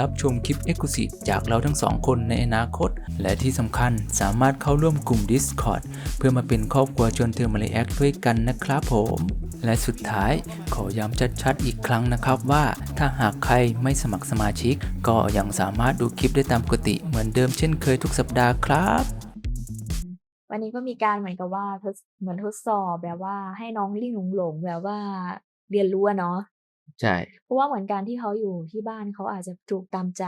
รับชมคลิป e x c l u s i v e จากเราทั้งสองคนในอนาคต และที่สำคัญสามารถเข้าร่วมกลุ่ม Discord เพื่อมาเป็นครอบครัวชวนเธอมาเลแอคด้วยกันนะครับผม และสุดท้ายขอย้ำชัดๆอีกครั้งนะครับว่า ถ้าหากใครไม่สมัครสมาชิก ก็ยังสามารถดูคลิปได้ตามปกติเหมือนเดิมเช่นเคยทุกสัปดาห์ครับวันนี้ก็มีการเหมือนกับว่าเหมือนทดสอบแบบว่าให้น้องลิ่งหลงหลงแบบว่าเรียนรู้เนาะ ใช่ เพราะว่าเหมือนการที่เขาอยู่ที่บ้านเขาอาจจะถูกตามใจ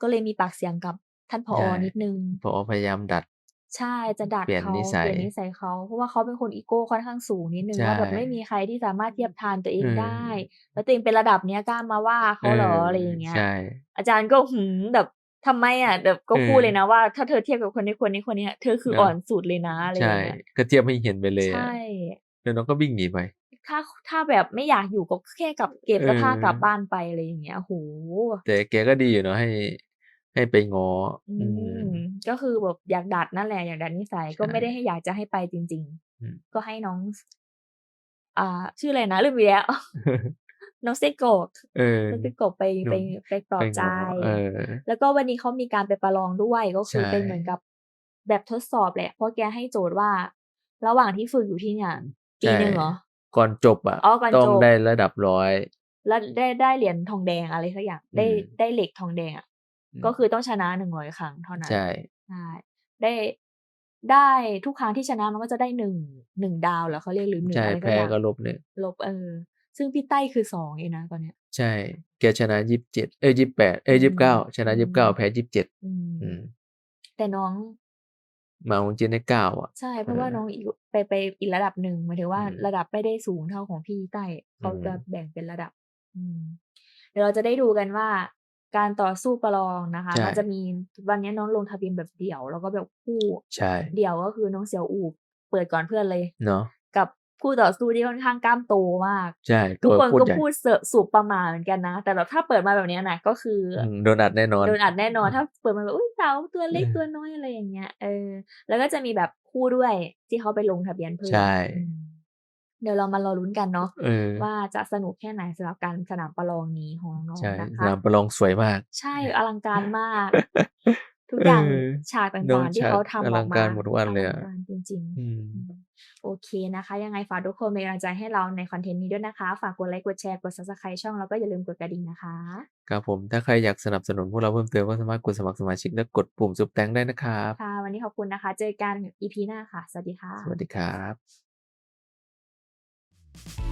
ก็เลยมีปากเสียงกับท่านผอ ใช่ นิดนึง พอพยายามดัด ใช่จะดัดเปลี่ยนเขานิสัยเปลี่ยนนิสัยเขา เพราะว่าเขาเป็นคนอีโก้ค่อนข้างสูงนิดนึงใช่ ว่าแบบไม่มีใครที่สามารถเทียบทานตัวเองอืมได้ แล้วตัวเองเป็นระดับเนี้ยกล้ามาว่าเขาเหรออะไรอย่างเงี้ย ใช่ อาจารย์ก็หืมแบบทำไมอะแบบก็เออพูดเลยนะว่า ถ้าเธอเทียบกับคนนี้คนนี้คนเนี้ยเธอคือเนอะอ่อนสุดเลยนะอะไรอใช่ ย่างเงี้ย ก็เทียบให้เห็นไปเลยอะใช่แล้วน้องก็วิ่งหนีไป ถ้าถ้าแบบไม่อยากอยู่ก็แค่กลับเก็บเสื้อผ้าเออกลับบ้านไปอะไรอย่างเงี้ยโห แต่แกก็ดีอยู่เนาะให้ ให้ไปง้อ อือืม ม ก็คือแบบอยากดัดนั่นแหละ อยากดัดนิสัยก็ใช่ไม่ได้ให้อยากจะให้ไปจริง อืม ๆ ก็ให้น้องอ่า ชื่ออะไรนะ ลืมไปแล้ว น้องเซโกะ เออ น้องเซโกะไปหนุ่ไปมไปปลอบไปใจ ง้อ เออ แล้วก็วันนี้เขามีการไปประลองด้วย ก็คือใช่เป็นเหมือนกับแบบทดสอบแหละ เพราะแกให้โจทย์ว่า ระหว่างที่ฝึกอยู่ที่เนี่ยปีหนึ่งเหรอ ก่อนจบอะอ๋อก่อนต้องจบได้ระดับร้อย แล้วได้ได้เหรียญทองแดงอะไรสักอย่างได้อืมได้เหล็กทองแดงอะอืม ก็คือต้องชนะหนึ่งร้อยครั้งเท่านั้นใช่ ใช่ได้ได้ทุกครั้งที่ชนะมันก็จะได้หนึ่งหนึ่งดาวเหรอเขาเรียกหรือหนึ่งใช่อะไรสักแพ้อย่างก็ลบหนึ่งลบเออ ซึ่งพี่ใต้คือสองเองนะตอนเนี้ย ใช่ แกชนะยี่สิบเจ็ดเอ้ยยี่สิบแปดเอ้ยอืยี่สิบเก้ามชนะอืมยี่สิบเก้าแพ้ยี่สิบเจ็ดอืมอืมแต่น้อง มาของจีนได้เก้าอะ ใช่เพราะว่าเออน้องอีกไปไปอีกระดับหนึ่งหมายถึงว่าอืมระดับไม่ได้สูงเท่าของพี่ใต้เขาอืมจะแบ่งเป็นระดับ อืมเดี๋ยวเราจะได้ดูกันว่าการต่อสู้ประลองนะคะใช่มันจะมีวันนี้น้องลงทะเบียนแบบเดี่ยว แล้วก็แบบคู่ใช่เดี่ยวก็คือน้องเสี่ยวอูเปิดก่อนเพื่อนเลยเนาะกับ คู่ต่อสู้ที่ค่อนข้างกล้ามโตมาก ใช่ทุกคนพูดก็ใหญ่พูดเสอะสูบประมาทเหมือนกันนะ แต่แบบถ้าเปิดมาแบบเนี้ยนะก็คือออืมโดนอัดแน่นอนโดนอัดแน่นอน ถ้าเปิดมาแบบอุ้ยสาวตัวเล็กเออตัวน้อยอะไรอย่างเงี้ยเออแล้วก็จะมีแบบคู่ด้วยที่เขาไปลงทะเบียนเพิ่มใช่อืมเดี๋ยวเรามารอลุ้นกันเนาะเออว่าจะสนุกแค่ไหนสำหรับการสนามประลองนี้ของน้องใช่ๆนะสคะนามประลองสวยมาก ใช่อลังการมาก ทุกอย่างเออฉากน้องต่างๆที่ฉากเขาทำอออกลัมางการหมดทุกอันเลยอะอลังการจริงๆอืมอืมโอเคนะคะ ยังไงฝากทุกคนเป็นกำลังใจให้เราในคอนเทนต์นี้ด้วยนะคะ ฝากกดไลค์กดแชร์กด subscribe ช่องแล้วก็อย่าลืมกดกระดิ่งนะคะครับผมถ้าใครอยากสนับสนุนพวกเราเพิ่มเติมก็สามารถกดสมัครสมาชิกและกดปุ่มซุปแตงได้นะครับค่ะวันนี้ขอบคุณนะคะ เจอกัน EP หน้าค่ะ สวัสดีค่ะ สวัสดีครั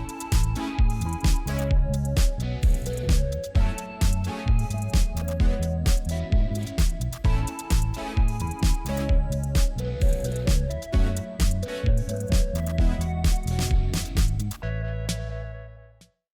บ